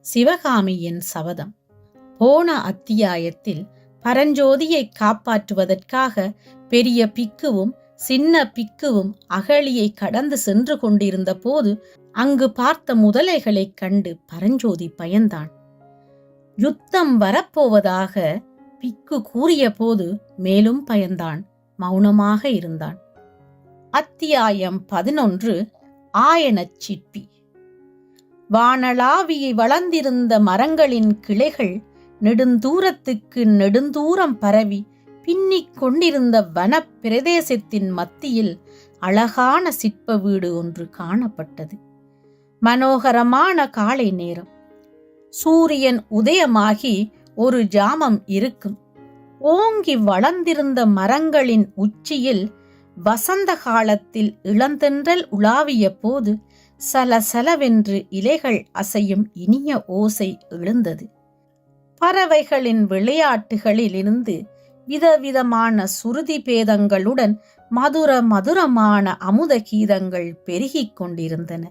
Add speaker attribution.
Speaker 1: சிவகாமியின் சபதம். போன அத்தியாயத்தில் பரஞ்சோதியை காப்பாற்றுவதற்காக பெரிய பிக்குவும் சின்ன பிக்குவும் அகழியை கடந்து சென்று கொண்டிருந்த போது அங்கு பார்த்த முதலைகளைக் கண்டு பரஞ்சோதி பயந்தான். யுத்தம் வரப்போவதாக பிக்கு கூறிய போது மேலும் பயந்தான் மௌனமாக இருந்தான். அத்தியாயம் பதினொன்று ஆயனச் சிற்பி. வானளாவியை வளர்ந்திருந்த மரங்களின் கிளைகள் நெடுந்தூரத்துக்கு நெடுந்தூரம் பரவி பின்னிக் கொண்டிருந்த வனப் பிரதேசத்தின் மத்தியில் அழகான சிற்ப வீடு ஒன்று காணப்பட்டது. மனோகரமான காலை நேரம். சூரியன் உதயமாகி ஒரு ஜாமம் இருக்கும். ஓங்கி வளர்ந்திருந்த மரங்களின் உச்சியில் வசந்த காலத்தில் இளந்தென்றல் உலாவிய போது சலசலவென்று இலைகள் அசையும் இனிய ஓசை எழுந்தது. பறவைகளின் விளையாட்டுகளிலிருந்து விதவிதமான சுருதி பேதங்களுடன் மதுர மதுரமான அமுத கீதங்கள் பெருகிக் கொண்டிருந்தன.